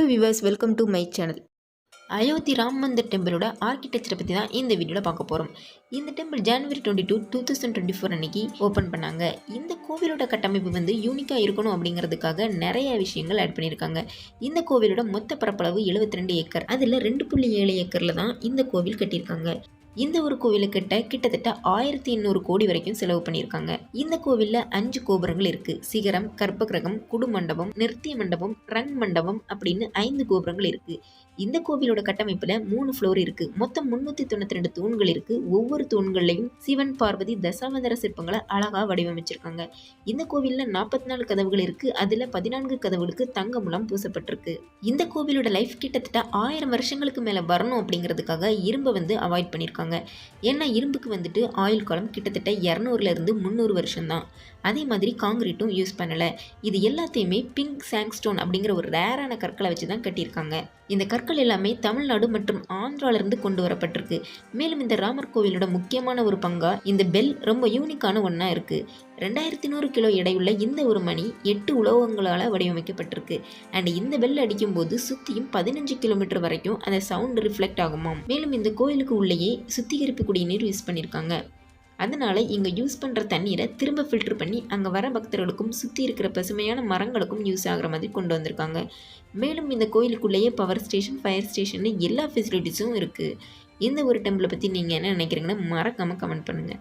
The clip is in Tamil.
Hello viewers welcome to my channel Ayodhya Ram Mandir டெம்பிளோட ஆர்கிடெக்சரை பற்றி தான் இந்த வீடியோவில் பார்க்க போகிறோம் இந்த temple January twenty two two thousand twenty four அன்னைக்கு ஓப்பன் பண்ணாங்க. இந்த கோவிலோட கட்டமைப்பு வந்து யூனிக்காக இருக்கணும் அப்படிங்கிறதுக்காக நிறைய விஷயங்கள் ஆட் பண்ணியிருக்காங்க. இந்த கோவிலோட மொத்த பரப்பளவு 72 ரெண்டு ஏக்கர். அதில் ரெண்டு புள்ளி ஏழு ஏக்கரில் தான் இந்த கோவில் கட்டியிருக்காங்க. இந்த ஒரு கோவிலுக்கிட்ட கிட்டத்தட்ட ஆயிரத்தி எண்ணூறு கோடி வரைக்கும் செலவு பண்ணியிருக்காங்க. இந்த கோவிலில் அஞ்சு கோபுரங்கள் இருக்கு. சிகரம் கற்பகிரகம் குடுமண்டபம் நிறுத்திய மண்டபம் ரன் மண்டபம் அப்படின்னு ஐந்து கோபுரங்கள் இருக்கு. இந்த கோவிலோட கட்டமைப்பில் மூணு ஃப்ளோர் இருக்கு. மொத்தம் முன்னூத்தி தொண்ணூத்தி ரெண்டு தூண்கள் இருக்கு. ஒவ்வொரு தூண்கள்லையும் சிவன் பார்வதி தசாவதார சிற்பங்களை அழகா வடிவமைச்சிருக்காங்க. இந்த கோவிலில் நாற்பத்தி நாலு கதவுகள் இருக்கு. அதுல பதினான்கு கதவுகளுக்கு தங்க மூலம் பூசப்பட்டிருக்கு. இந்த கோவிலோட லைஃப் கிட்டத்தட்ட ஆயிரம் வருஷங்களுக்கு மேல வரணும் அப்படிங்கிறதுக்காக இரும்பை வந்து அவாய்ட் பண்ணியிருக்காங்க ஏன்னா இரும்புக்கு வந்துட்டு ஆயில் காலம் கிட்டத்தட்ட இரநூறுல இருந்து முந்நூறு வருஷம்தான். அதே மாதிரி காங்கிரீட்டும் யூஸ் பண்ணல. இது எல்லாத்தையுமே பிங்க் சாங்ஸ்டோன் அப்படிங்கிற ஒரு ரேரான கற்களை வச்சு தான் கட்டியிருக்காங்க. இந்த கற்கள் எல்லாமே தமிழ்நாடு மற்றும் ஆந்திரால இருந்து கொண்டு வரப்பட்டிருக்கு. மேலும் இந்த ராமர் கோவிலோட முக்கியமான ஒரு பங்கா இந்த பெல் ரொம்ப யூனிக்கான ஒன்றா இருக்குது ரெண்டாயிரத்தி நூறு கிலோ எடையுள்ள இந்த ஒரு மணி எட்டு உலோகங்களால் வடிவமைக்கப்பட்டிருக்கு. அண்ட் இந்த பெல் அடிக்கும்போது சுற்றியும் பதினஞ்சு கிலோமீட்டர் வரைக்கும் அந்த சவுண்ட் ரிஃப்ளெக்ட் ஆகுமாம். மேலும் இந்த கோயிலுக்கு உள்ளேயே சுத்திகரிப்பு குடிநீர் யூஸ் பண்ணியிருக்காங்க அதனால் இங்கே யூஸ் பண்ணுற தண்ணீரை திரும்ப ஃபில்டர் பண்ணி அங்கே வர பக்தர்களுக்கும் சுற்றி இருக்கிற பசுமையான மரங்களுக்கும் யூஸ் ஆகுற மாதிரி கொண்டு வந்திருக்காங்க. மேலும் இந்த கோயிலுக்குள்ளேயே பவர் ஸ்டேஷன் ஃபயர் ஸ்டேஷன் எல்லா ஃபெசிலிட்டிஸும் இருக்குது இந்த ஒரு டெம்பிளை பற்றி நீங்கள் என்ன நினைக்கிறீங்கன்னா மறக்காமல் கமெண்ட் பண்ணுங்கள்